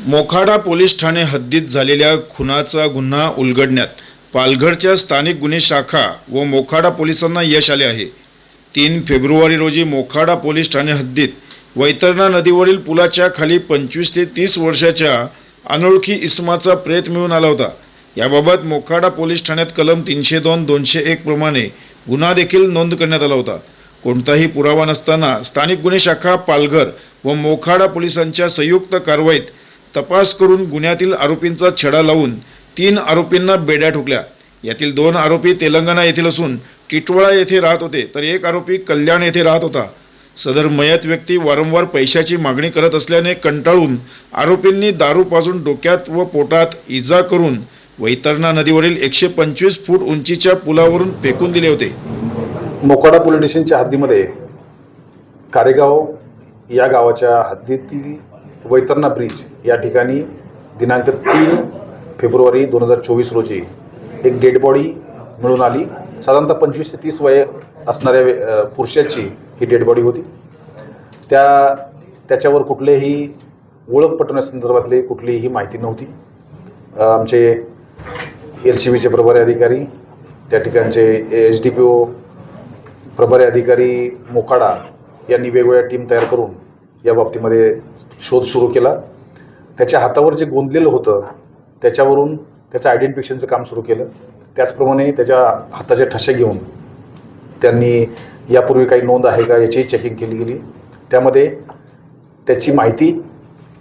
Mokhada police Thane हद्दीत झालेल्या खुनाचा गुन्हा उलगडण्यात पालघरच्या स्थानिक गुन्हे शाखा व मोखाडा पोलिसांना यश आले आहे. तीन फेब्रुवारी रोजी मोखाडा पोलीस ठाणे हद्दीत वैतरणा नदीवरील पुलाच्या खाली पंचवीस ते तीस वर्षाच्या अनोळखी इसमाचा प्रेत मिळून आला होता. याबाबत मोखाडा पोलीस ठाण्यात कलम तीनशे दोन दोनशे एक प्रमाणे गुन्हा देखील नोंद करण्यात आला होता. कोणताही पुरावा नसताना स्थानिक गुन्हे शाखा पालघर व मोखाडा पोलिसांच्या संयुक्त कारवाईत तपास करून गुन्ह्यातील आरोपींचा छडा लावून तीन आरोपींना बेड्या ठोकल्या. यातील दोन आरोपी तेलंगणा येथील असून टिटवाळा येथे राहत होते तर एक आरोपी कल्याण येथे राहत होता. सदर मयत व्यक्ती वारंवार पैशाची मागणी करत असल्याने कंटाळून आरोपींनी दारू पाजून डोक्यात व पोटात इजा करून वैतरणा नदीवरील एकशे पंचवीस फूट उंचीच्या पुलावरून फेकून दिले होते. मोकाडा पोलीस स्टेशनच्या हद्दीमध्ये कारेगाव या गावाच्या हद्दीतील वैतरणा ब्रिज या ठिकाणी दिनांक तीन फेब्रुवारी दोन हजार चोवीस रोजी एक डेड बॉडी मिळून आली. साधारणतः पंचवीस ते तीस वय असणाऱ्या पुरुषाची ही डेड बॉडी होती. त्या त्याच्यावर कुठलेही ओळख पटवण्यासंदर्भातली कुठलीही माहिती नव्हती. आमचे एल सी बीचे प्रभारी अधिकारी त्या ठिकाणचे एच डी पी ओ प्रभारी अधिकारी मोकाडा यांनी वेगवेगळ्या टीम तयार करून या बाबतीमध्ये शोध सुरू केला. त्याच्या हातावर जे गोंदलेलं होतं त्याच्यावरून त्याचं आयडेंटिफिकेशनचं काम सुरू केलं. त्याचप्रमाणे त्याच्या हाताचे ठसे घेऊन त्यांनी यापूर्वी काही नोंद आहे का याचीही चेकिंग केली गेली. त्यामध्ये त्याची माहिती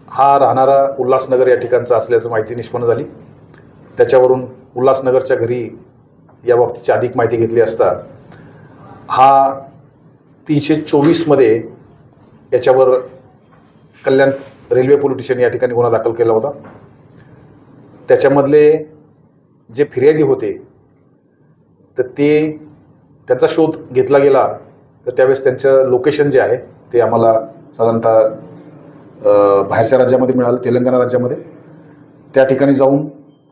हा राहणारा उल्हासनगर या ठिकाणचा असल्याचं माहिती निष्पन्न झाली. त्याच्यावरून उल्हासनगरच्या घरी याबाबतीची अधिक माहिती घेतली असता हा तीनशे चोवीसमध्ये याच्यावर कल्याण रेल्वे पोलीस स्टेशन या ठिकाणी गुन्हा दाखल केला होता. त्याच्यामधले जे फिर्यादी होते तर ते त्यांचा शोध घेतला गेला. तर त्यावेळेस त्यांचं लोकेशन जे आहे ते आम्हाला साधारणतः बाहेरच्या राज्यामध्ये मिळालं तेलंगणा राज्यामध्ये. त्या ठिकाणी जाऊन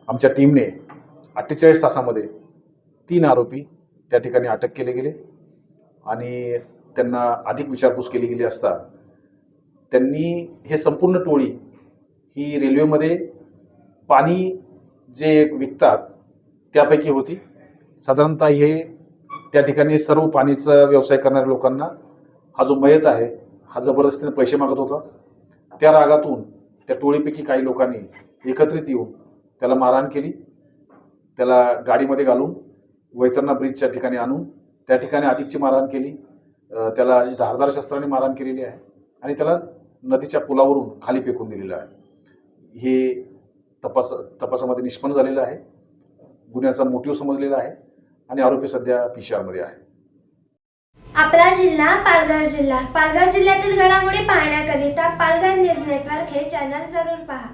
आमच्या टीमने अठ्ठेचाळीस तासामध्ये तीन आरोपी त्या ठिकाणी अटक केले गेले आणि त्यांना अधिक विचारपूस केली गेली असता त्यांनी हे संपूर्ण टोळी ही रेल्वेमध्ये पाणी जे विकतात त्यापैकी होती. साधारणतः हे त्या ठिकाणी सर्व पाणीचा व्यवसाय करणाऱ्या लोकांना हा जो मयत आहे हा जबरदस्तीने पैसे मागत होता. त्या रागातून त्या टोळीपैकी काही लोकांनी एकत्रित येऊन त्याला मारहाण केली. त्याला गाडीमध्ये घालून वैतरणा ब्रिजच्या ठिकाणी आणून त्या ठिकाणी अधिकची मारहाण केली. त्याला धारदार शस्त्राने मारहाण केलेली आहे आणि त्याला नदीच्या पुलावरून खाली फेकून दिलेलं आहे. हे तपास तपासामध्ये निष्पन्न झालेलं आहे. गुन्ह्याचा मोटिव्ह समजलेला आहे आणि आरोपी सध्या पिशारमध्ये आहे. आपला जिल्हा पालघर जिल्हा. पालघर जिल्ह्यातील घडामोडी पाहण्याकरिता पालघर न्यूज नेटवर्क हे चॅनल जरूर पहा.